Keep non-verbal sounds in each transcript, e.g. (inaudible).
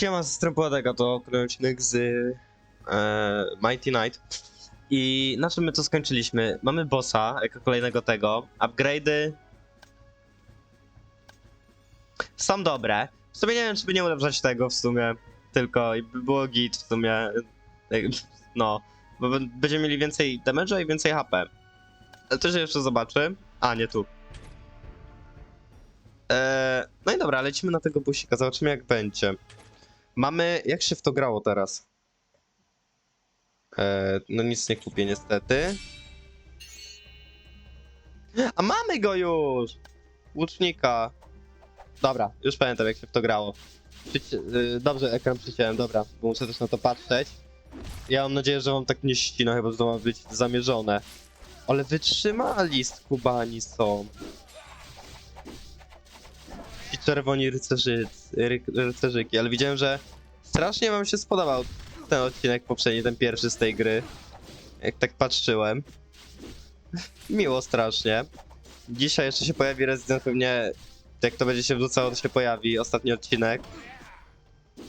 Siema, z Stropłodeka, to kolejny z e, Mighty Knight. I na czym my to skończyliśmy? Mamy bossa, jako kolejnego tego. Upgrade'y są dobre. W sumie nie wiem, czy by nie ulepszać tego w sumie, tylko i by było git w sumie. No, bo będziemy mieli więcej damage'a i więcej HP. Ale to się jeszcze zobaczy. A, nie tu. Eee, no i dobra, lecimy na tego busika, zobaczymy jak będzie. Mamy. Jak się w to grało teraz? E, no nic nie kupię niestety. A mamy go już! Łucznika. Dobra, już pamiętam jak się w to grało. Przyci y, dobrze, ekran przyciąłem, dobra, bo muszę też na to patrzeć. Ja mam nadzieję, że wam tak nie ścina, chyba że to ma być zamierzone. Ale wytrzymali skubani są. Czerwoni rycerzy, ry, rycerzyki, ale widziałem, że strasznie wam się spodobał ten odcinek poprzedni, ten pierwszy z tej gry. Jak tak patrzyłem. Miło strasznie. Dzisiaj jeszcze się pojawi Resident pewnie, jak to będzie się wrzucało, to się pojawi ostatni odcinek.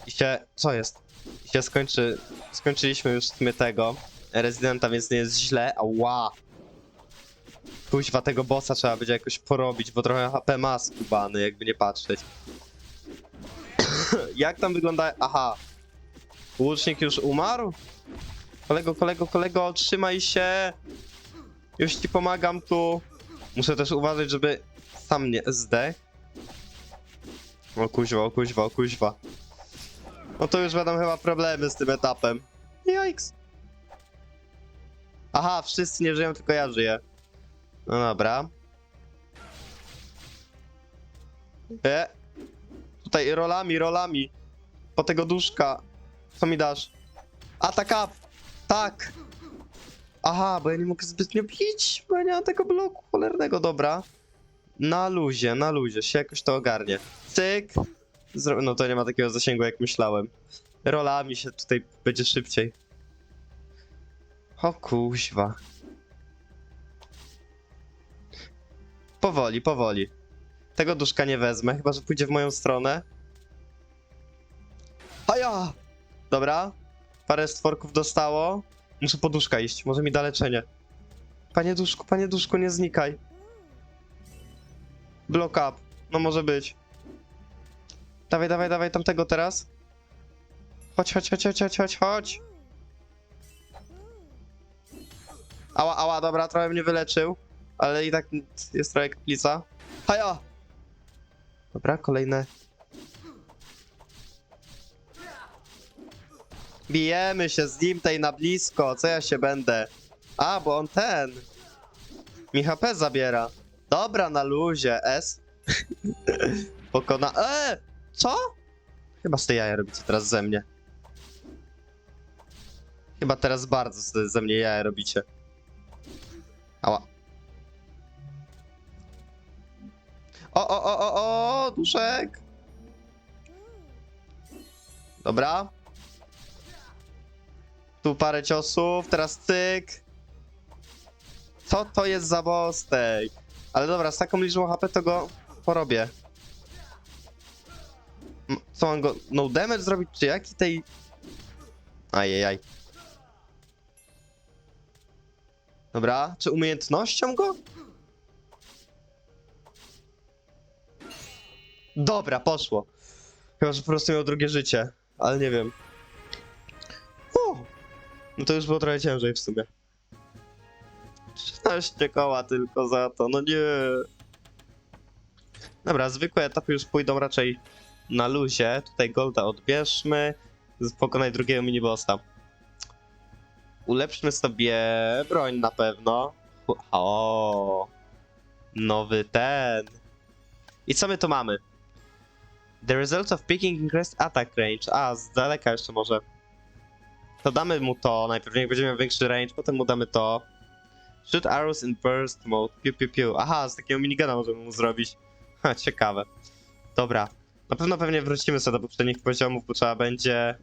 I się, co jest? I się skończy, skończyliśmy już w sumie tego Residenta, więc nie jest źle, ała. Kuźwa, tego bossa trzeba będzie jakoś porobić, bo trochę HP ma skubany, jakby nie patrzeć. (clears throat) Jak tam wygląda... Aha. Łucznik już umarł? Kolego, kolego, kolego, trzymaj się! Już ci pomagam tu. Muszę też uważać, żeby sam nie zdech. O kuźwa, o kuźwa, o kuźwa. No to już będą chyba problemy z tym etapem. Jajks. Aha, wszyscy nie żyją, tylko ja żyję. No dobra. E. Tutaj rolami, rolami. Po tego duszka. Co mi dasz? Atak up! Tak! Aha, bo ja nie mogę zbytnio bić, bo ja nie mam tego bloku cholernego, dobra. Na luzie, na luzie, się jakoś to ogarnie. Cyk! Zro no to nie ma takiego zasięgu jak myślałem. Rolami się tutaj będzie szybciej. O kuźwa. Powoli, powoli. Tego duszka nie wezmę, chyba że pójdzie w moją stronę. Haja! Dobra. Parę stworków dostało. Muszę po duszka iść, może mi da leczenie. Panie duszku, panie duszku, nie znikaj. Block up. No może być. Dawaj, dawaj, dawaj tamtego teraz. Chodź, chodź, chodź, chodź, chodź, chodź. Ała, ała, dobra, trochę mnie wyleczył. Ale i tak jest trochę kaplica. Haja! Dobra, kolejne. Bijemy się z nim tej na blisko, co ja się będę? A, bo on ten. Mi HP zabiera. Dobra, na luzie, S. (laughs) Pokona... E! Co? Chyba z tej jaja robicie teraz ze mnie. Chyba teraz bardzo ze mnie jaja robicie. O, o, o, o, o, duszek! Dobra. Tu parę ciosów, teraz cyk. Co to jest za bostek? Ale dobra, z taką liczbą HP to go porobię. Co mam go no damage zrobić, czy jaki tej... Ajajaj. Dobra, czy umiejętnością go? Dobra, poszło. Chyba, że po prostu miał drugie życie, ale nie wiem. No to już było trochę ciężej w sumie. 13 koła tylko za to, no nie. Dobra, zwykłe etapy już pójdą raczej na luzie. Tutaj Golda odbierzmy. Pokonaj drugiego minibossa. Ulepszmy sobie broń na pewno. O, nowy ten. I co my tu mamy? The result of picking increased attack range. A, z daleka jeszcze może. To damy mu to, najpierw jak będzie miał większy range, potem mu damy to. Shoot arrows in burst mode, piu piu piu. Aha, z takiego minigana możemy mu zrobić. Ha, ciekawe. Dobra. Na pewno pewnie wrócimy sobie do poprzednich poziomów, bo trzeba będzie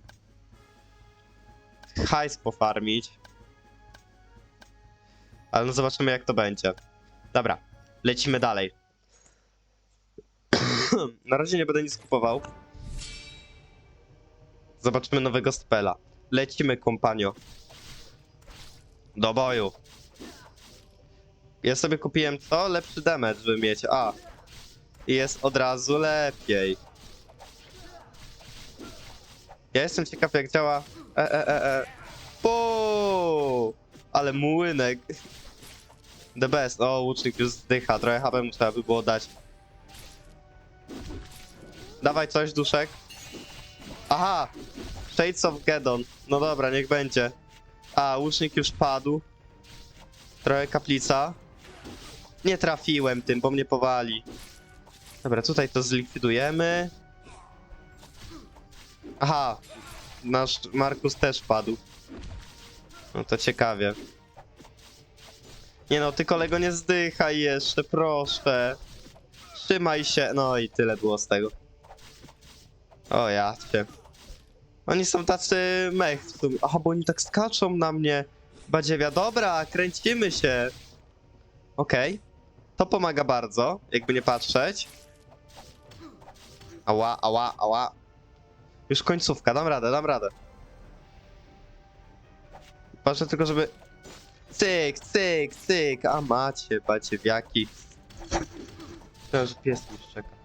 hajs pofarmić. Ale no zobaczymy jak to będzie. Dobra, lecimy dalej. Na razie nie będę nic kupował. Zobaczymy nowego spela. Lecimy, kompanio. Do boju. Ja sobie kupiłem co? Lepszy damage, żeby mieć. A. I jest od razu lepiej. Ja jestem ciekaw, jak działa. E, e, e, e. Puu! Ale młynek. The best. O, łucznik już zdycha. Trochę HP mu trzeba by było dać. Dawaj coś, duszek. Aha! Shades of Gedon. No dobra, niech będzie. A, łucznik już padł. Trochę kaplica. Nie trafiłem tym, bo mnie powali. Dobra, tutaj to zlikwidujemy. Aha, nasz Markus też padł. No to ciekawie. Nie no, ty kolego nie zdychaj jeszcze, proszę. Trzymaj się. No i tyle było z tego. O ja cię. Oni są tacy mech w sumie. Aha, bo oni tak skaczą na mnie. Badziewia, dobra, kręcimy się. Okej. To pomaga bardzo, jakby nie patrzeć. Ała, ała, ała. Już końcówka, dam radę, dam radę. Patrzę tylko, żeby... Cyk, cyk, cyk, a macie, badziewiaki. Myślałem, że pies już czeka.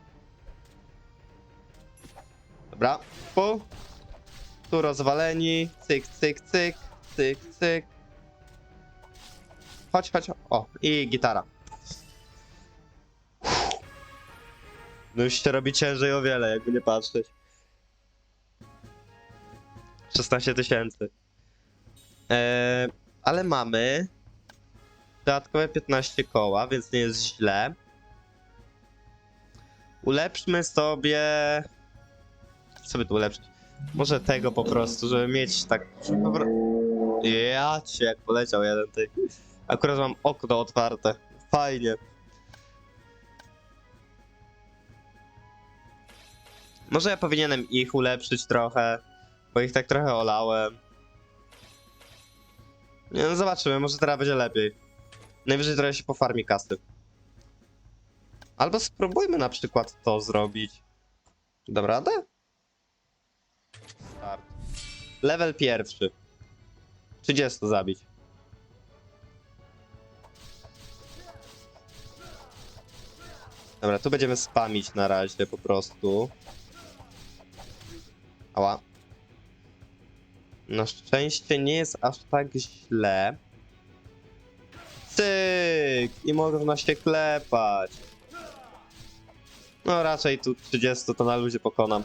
Dobra, pu. Tu rozwaleni, cyk, cyk, cyk, cyk, cyk. Chodź, chodź, o, i gitara. No już się robi ciężej o wiele, jakby nie patrzeć. 16 tysięcy. Eee, ale mamy dodatkowe 15 koła, więc nie jest źle. Ulepszmy sobie... Co sobie tu ulepszyć? Może tego po prostu, żeby mieć tak... Ja cię, jak poleciał jeden ty. Akurat mam okno otwarte. Fajnie. Może ja powinienem ich ulepszyć trochę, bo ich tak trochę olałem. Nie no, zobaczymy, może teraz będzie lepiej. Najwyżej trochę się pofarmi kasy. Albo spróbujmy na przykład to zrobić. Dam radę? Level pierwszy. 30 zabić. Dobra, tu będziemy spamić na razie po prostu. Ała. Na szczęście nie jest aż tak źle. Cyk! I można się klepać. No raczej tu 30 to na luzie pokonam.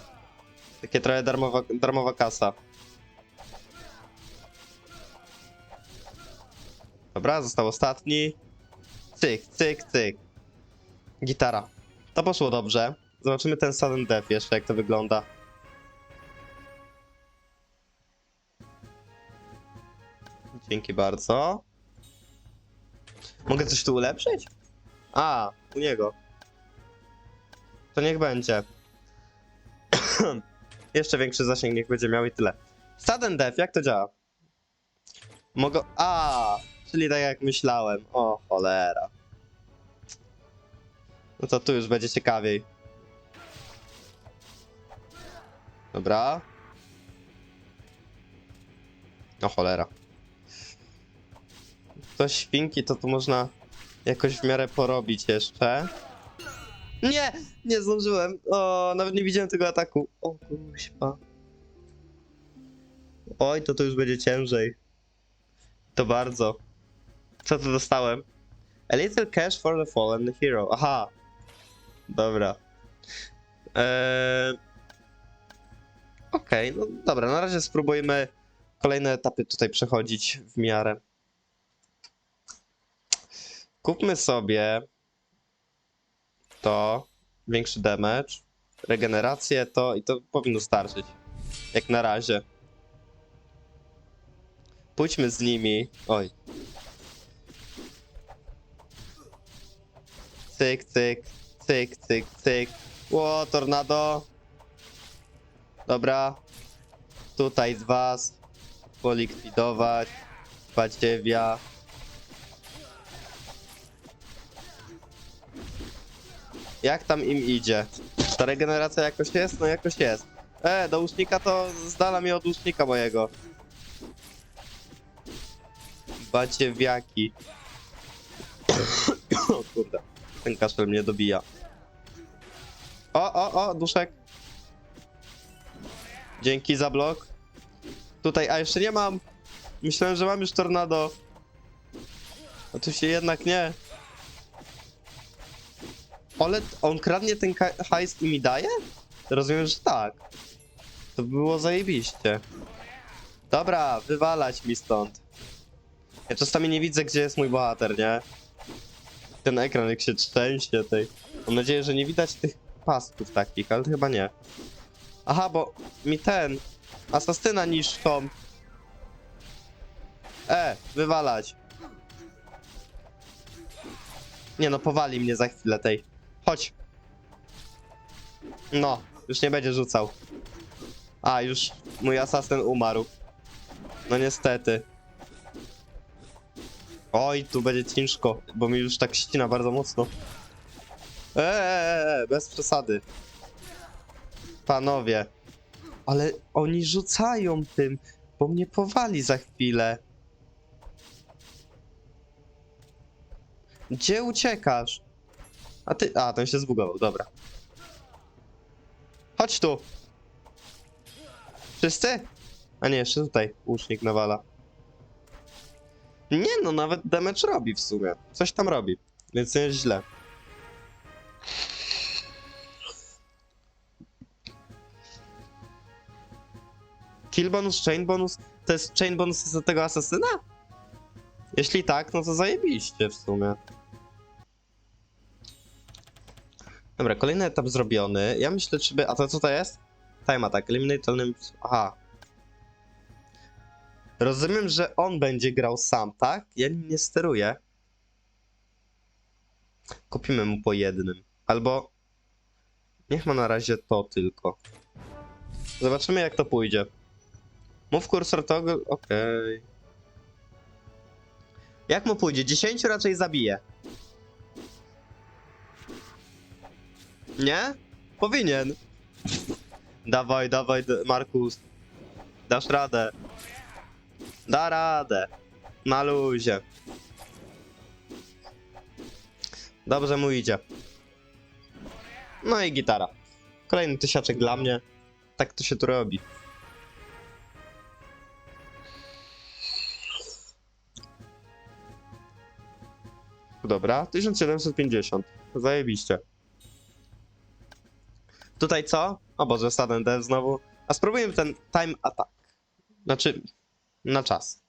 Takie trochę darmowa, darmowa kasa. Dobra, został ostatni. Cyk, cyk, cyk. Gitara. To poszło dobrze. Zobaczymy ten sudden death jeszcze, jak to wygląda. Dzięki bardzo. Mogę coś tu ulepszyć? A, u niego. To niech będzie. (clears throat) Jeszcze większy zasięg niech będzie miał i tyle. Sudden Death, jak to działa? Mogę... A, czyli tak jak myślałem. O, cholera. No to tu już będzie ciekawiej. Dobra. O cholera. To świnki, to tu można jakoś w miarę porobić jeszcze. Nie! Nie zdążyłem. O, nawet nie widziałem tego ataku. O, kuźwa. Oj, to to już będzie ciężej. To bardzo. Co tu dostałem? A little cash for the fallen hero. Aha. Dobra. Eee... Okej, no dobra, na razie spróbujmy kolejne etapy tutaj przechodzić w miarę. Kupmy sobie to, większy damage, regenerację to i to powinno starczyć. Jak na razie. Pójdźmy z nimi. Oj. Cyk, cyk, cyk, cyk, cyk. Ło, tornado. Dobra. Tutaj z was. Polikwidować. Badziewia. Jak tam im idzie? Ta regeneracja jakoś jest? No jakoś jest. E, do łucznika to zdala mnie od łucznika mojego. Baciewiaki. (coughs) o kurde, ten kaszel mnie dobija. O, o, o, duszek. Dzięki za blok. Tutaj, a jeszcze nie mam. Myślałem, że mam już tornado. A tu się jednak nie. Ale on kradnie ten hajs i mi daje? Rozumiem, że tak. To było zajebiście. Dobra, wywalać mi stąd. Ja czasami nie widzę, gdzie jest mój bohater, nie? Ten ekran jak się trzęsie tej. Mam nadzieję, że nie widać tych pasków takich, ale chyba nie. Aha, bo mi ten asasyna niszczą. E, wywalać. Nie no, powali mnie za chwilę tej. Chodź. No, już nie będzie rzucał. A, już mój asasyn umarł. No niestety. Oj, tu będzie ciężko, bo mi już tak ścina bardzo mocno. Eee, bez przesady. Panowie. Ale oni rzucają tym, bo mnie powali za chwilę. Gdzie uciekasz? A ty. A, ten się zbugował, dobra. Chodź tu! Wszyscy? A nie, jeszcze tutaj łucznik nawala. Nie no, nawet damage robi w sumie. Coś tam robi, więc nie jest źle. Kill bonus, chain bonus? To jest chain bonus do tego asasyna? Jeśli tak, no to zajebiście w sumie. Dobra, kolejny etap zrobiony. Ja myślę, czy by... A to co to jest? Time attack, eliminate Aha. Rozumiem, że on będzie grał sam, tak? Ja nim nie steruję. Kupimy mu po jednym. Albo... Niech ma na razie to tylko. Zobaczymy jak to pójdzie. Mów kursor toggle, okej. Jak mu pójdzie? 10 raczej zabije. Nie? Powinien. Dawaj, dawaj, Markus. Dasz radę. Da radę. Na luzie. Dobrze mu idzie. No i gitara. Kolejny tysiaczek dla mnie. Tak to się tu robi. Dobra, 1750. Zajebiście. Tutaj co? O Boże, sudden death znowu. A spróbujemy ten time attack. Znaczy, na czas.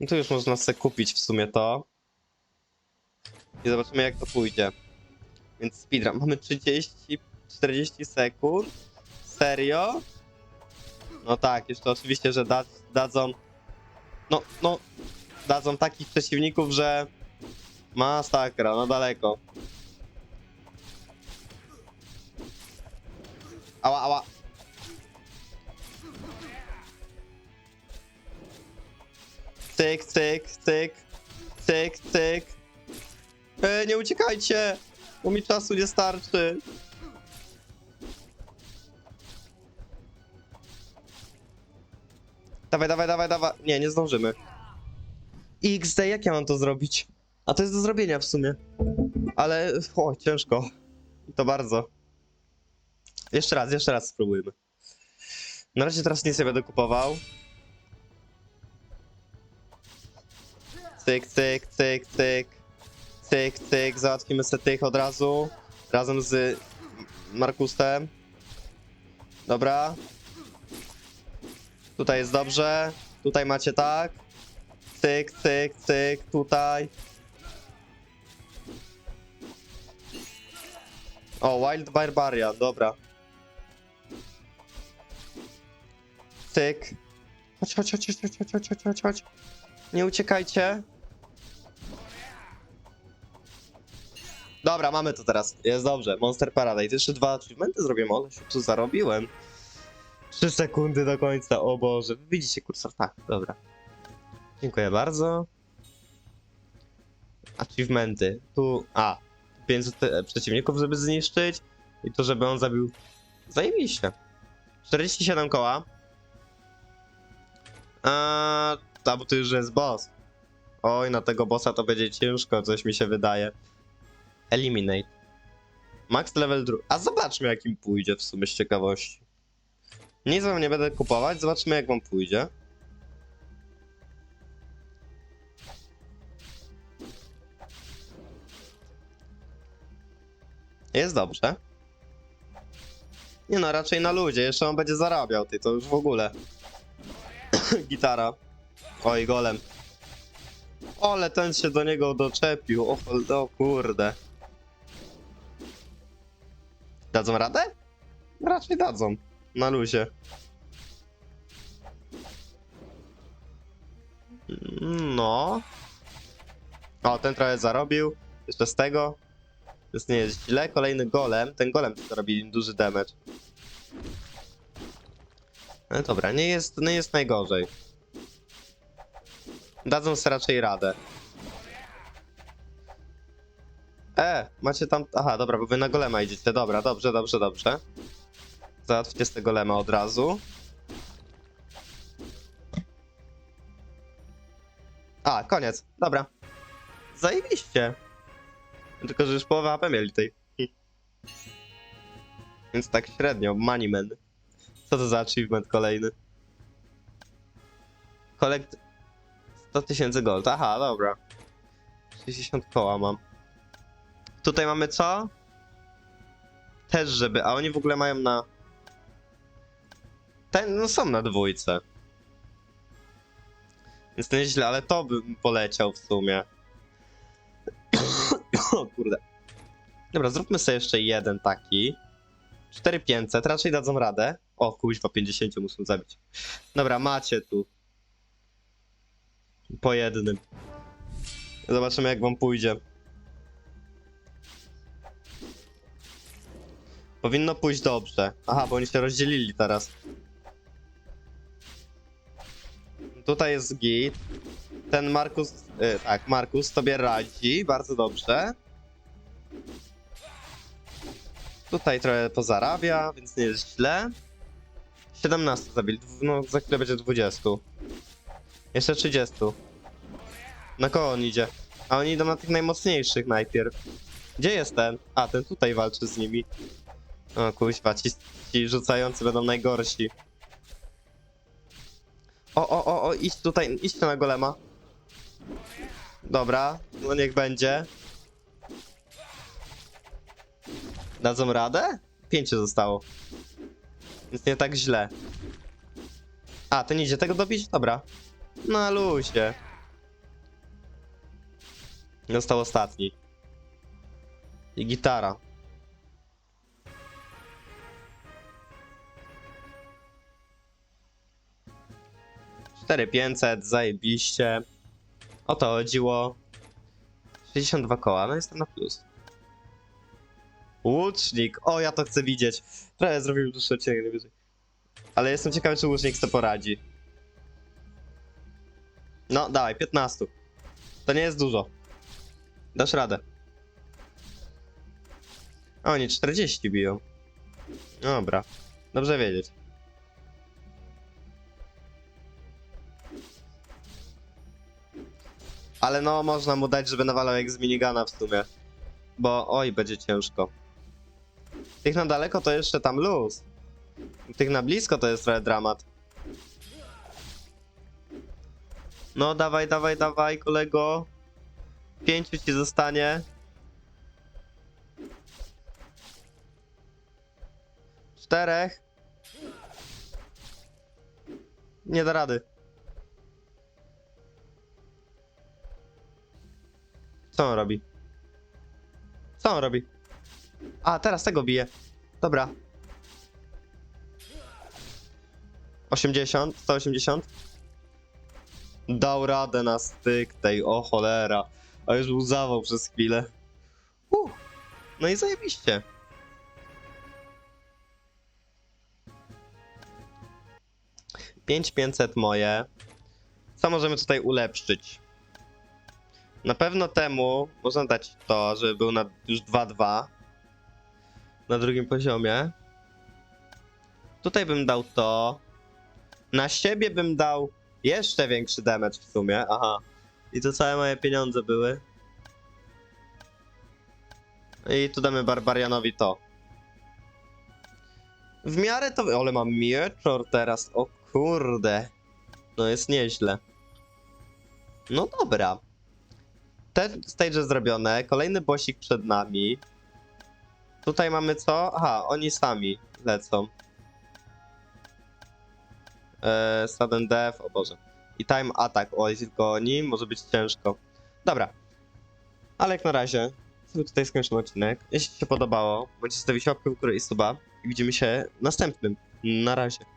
No to już można sobie kupić w sumie to. I zobaczymy jak to pójdzie. Więc speedrun. Mamy 30, 40 sekund. Serio? No tak, jeszcze oczywiście, że da, dadzą... No, no... Dadzą takich przeciwników, że... Masakra, no daleko. Ała, ała. Cyk, cyk, cyk. Cyk, cyk. E, nie uciekajcie! Bo mi czasu nie starczy. Dawaj, dawaj, dawaj, dawaj. Nie, nie zdążymy. XD, jak ja mam to zrobić? A to jest do zrobienia w sumie. Ale, o, ciężko. To bardzo. Jeszcze raz, jeszcze raz spróbujmy. Na razie teraz nie będę kupował. Cyk, cyk, cyk, cyk. Cyk, cyk, załatwimy sobie tych od razu. Razem z Markusem. Dobra. Tutaj jest dobrze. Tutaj macie tak. Cyk, cyk, cyk, tutaj. O, Wild Barbarian, dobra. Cyk. Chodź, chodź, chodź, chodź, chodź, chodź, chodź, chodź. Nie uciekajcie. Dobra, mamy to teraz. Jest dobrze. Monster Paradise. Jeszcze dwa achievementy zrobię, ale się tu zarobiłem. Trzy sekundy do końca, o Boże. Widzicie kursor? Tak, dobra. Dziękuję bardzo. Achievementy. Tu, a. 500 przeciwników, żeby zniszczyć. I to, żeby on zabił. Zajebiście. 47 koła. A bo to już jest boss. Oj, na tego bossa to będzie ciężko, coś mi się wydaje. Eliminate. Max level dru... A zobaczmy jak im pójdzie w sumie z ciekawości. Nic wam nie będę kupować, zobaczmy jak wam pójdzie. Jest dobrze. Nie no, raczej na ludzie, jeszcze on będzie zarabiał, ty to już w ogóle. (coughs) Gitara. Oj, golem. Ole, ten się do niego doczepił, o, o kurde. Dadzą radę? Raczej dadzą. Na luzie. No. O, ten trochę zarobił. Jeszcze z tego. Jest nie jest źle. Kolejny golem. Ten golem zrobi im duży damage. No dobra, nie jest, nie jest najgorzej. Dadzą sobie raczej radę. E, macie tam... Aha, dobra, bo wy na golema idziecie. Dobra, dobrze, dobrze, dobrze. Załatwcie z tego golema od razu. A, koniec. Dobra. Zajebiście. Tylko, że już połowę AP mieli tej. (laughs) Więc tak średnio. Moneyman. Co to za achievement kolejny? Collect 100 tysięcy gold. Aha, dobra. 60 koła mam. Tutaj mamy co? Też żeby, a oni w ogóle mają na... Ten, no są na dwójce. Więc nieźle, ale to bym poleciał w sumie. (coughs) o kurde. Dobra, zróbmy sobie jeszcze jeden taki. 4500, raczej dadzą radę. O, kuźwa, 50 muszę zabić. Dobra, macie tu. Po jednym. Zobaczymy jak wam pójdzie. Powinno pójść dobrze. Aha, bo oni się rozdzielili teraz. Tutaj jest git. Ten Markus, y, tak, Markus tobie radzi, bardzo dobrze. Tutaj trochę pozarabia, więc nie jest źle. 17 zabili, no za chwilę będzie 20. Jeszcze 30. Na kogo on idzie? A oni idą na tych najmocniejszych najpierw. Gdzie jest ten? A, ten tutaj walczy z nimi. O kuźwa, ci, ci rzucający będą najgorsi. O, o, o, o, idź tutaj, idźcie na golema. Dobra, no niech będzie. Dadzą radę? Pięciu zostało. Więc nie tak źle. A, ten idzie tego dobić? Dobra. Na luzie. Został ostatni. I gitara. Cztery 500, zajebiście. O to chodziło. 62 koła, no jestem na plus. Łucznik, o ja to chcę widzieć. Trochę zrobił dłuższy odcinek najwyżej. Ale jestem ciekawy, czy łucznik sobie poradzi. No, dawaj, 15. To nie jest dużo. Dasz radę. O, oni 40 biją. Dobra, dobrze wiedzieć. Ale no, można mu dać, żeby nawalał jak z minigana w sumie. Bo oj, będzie ciężko. Tych na daleko to jeszcze tam luz. Tych na blisko to jest trochę dramat. No, dawaj, dawaj, dawaj, kolego. Pięciu ci zostanie. Czterech. Nie da rady. Co on robi? Co on robi? A, teraz tego bije. Dobra. 80, 180. Dał radę na styk tej, o cholera. A już był przez chwilę. Uh, no i zajebiście. Pięć 500 moje. Co możemy tutaj ulepszyć? Na pewno temu można dać to, żeby był na już 2-2 na drugim poziomie. Tutaj bym dał to. Na siebie bym dał jeszcze większy damage w sumie. Aha. I to całe moje pieniądze były. I tu damy Barbarianowi to. W miarę to... Ale mam mieczor teraz, o kurde. No jest nieźle. No dobra. Te stage zrobione, kolejny bossik przed nami. Tutaj mamy co? Aha, oni sami lecą. Eee, sudden death, o Boże. I time attack, o jest tylko oni, może być ciężko. Dobra. Ale jak na razie, tutaj skończymy odcinek. Jeśli się podobało, bądźcie zostawić łapkę w górę i suba. I widzimy się następnym. Na razie.